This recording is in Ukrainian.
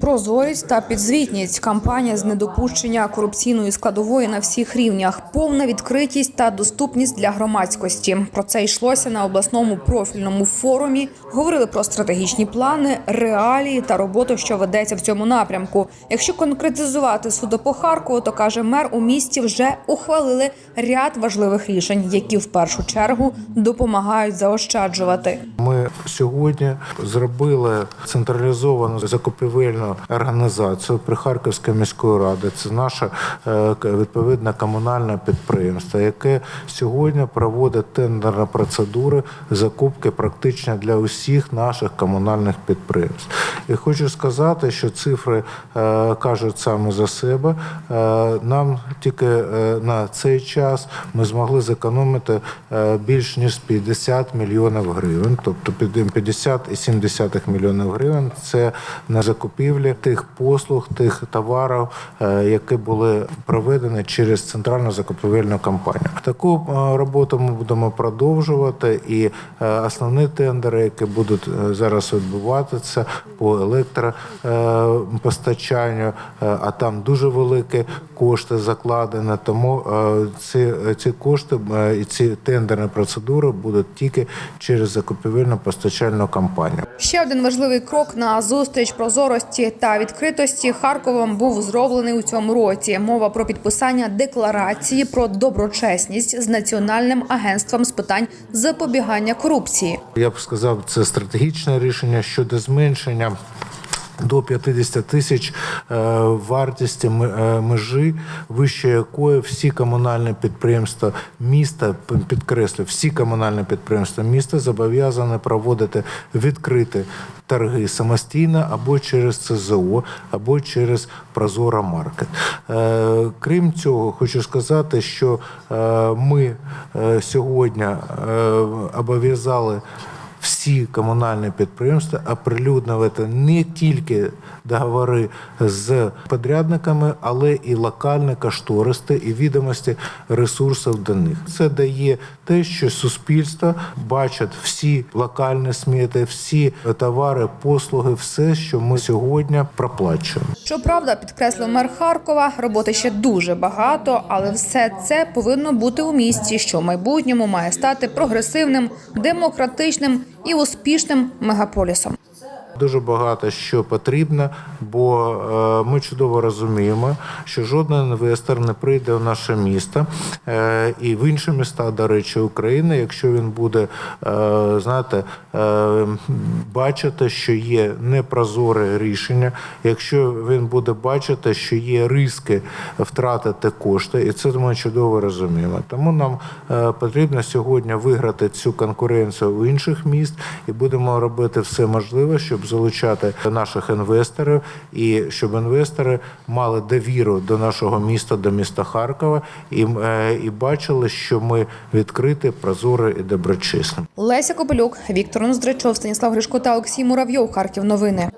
Прозорість та підзвітність, кампанія з недопущення корупційної складової на всіх рівнях, повна відкритість та доступність для громадськості. Про це йшлося на обласному профільному форумі. Говорили про стратегічні плани, реалії та роботу, що ведеться в цьому напрямку. Якщо конкретизувати суду по Харкову, то каже мер, у місті вже ухвалили ряд важливих рішень, які в першу чергу допомагають заощаджувати. Ми сьогодні зробили централізовану закупівельну організацію при Харківській міської ради. Це наше е, відповідне комунальне підприємство, яке сьогодні проводить тендерні процедури закупки практично для усіх наших комунальних підприємств. І хочу сказати, що цифри е, кажуть саме за себе. Е, Нам тільки на цей час ми змогли зекономити більш ніж 50 мільйонів гривень, тобто під- 50,7 мільйонів гривень. Це на закупівлі тих послуг, тих товарів, е, які були проведені через центральну закупівельну кампанію. Таку е, роботу ми будемо продовжувати, і е, основні тендери, які будуть зараз відбуватися по електропостачанню, а там дуже великі кошти закладені. Тому ці, ці кошти і ці тендерні процедури будуть тільки через закупівельно постачальну кампанію. Ще один важливий крок на зустріч прозорості та відкритості Харковом був зроблений у цьому році. Мова про підписання декларації про доброчесність з національним агентством з питань запобігання корупції. Я б сказав, це стратегічне рішення щодо зменшення. До 50 тисяч е, вартості е, межі, вище якої всі комунальні підприємства міста підкреслю, всі комунальні підприємства міста зобов'язані проводити відкриті торги самостійно або через ЦЗО, або через Прозора Маркет. Е, Крім цього, хочу сказати, що ми сьогодні обов'язали всі комунальні підприємства оприлюднювати не тільки договори з подрядниками, але і локальні кошториси і відомості ресурсів до них. Це дає те, що суспільство бачить всі локальні смети, всі товари, послуги, все, що ми сьогодні проплачуємо. Щоправда, підкреслив мер Харкова, роботи ще дуже багато, але все це повинно бути у місті, що в майбутньому має стати прогресивним, демократичним і успішним мегаполісом. Дуже багато що потрібно, бо е, ми чудово розуміємо, що жоден інвестор не прийде в наше місто е, і в інші міста, до речі, України, якщо він буде е, знаєте, бачити, що є непрозоре рішення, якщо він буде бачити, що є риски втратити кошти, і це ми чудово розуміємо. Тому нам потрібно сьогодні виграти цю конкуренцію у інших міст і будемо робити все можливе, щоб залучати наших інвесторів і щоб інвестори мали довіру до нашого міста, до міста Харкова, і, е, і бачили, що ми відкриті, прозорі і доброчесні. Леся Копелюк, Віктор Ноздрачов, Станіслав Гришко та Олексій Муравйов. Харків. Новини.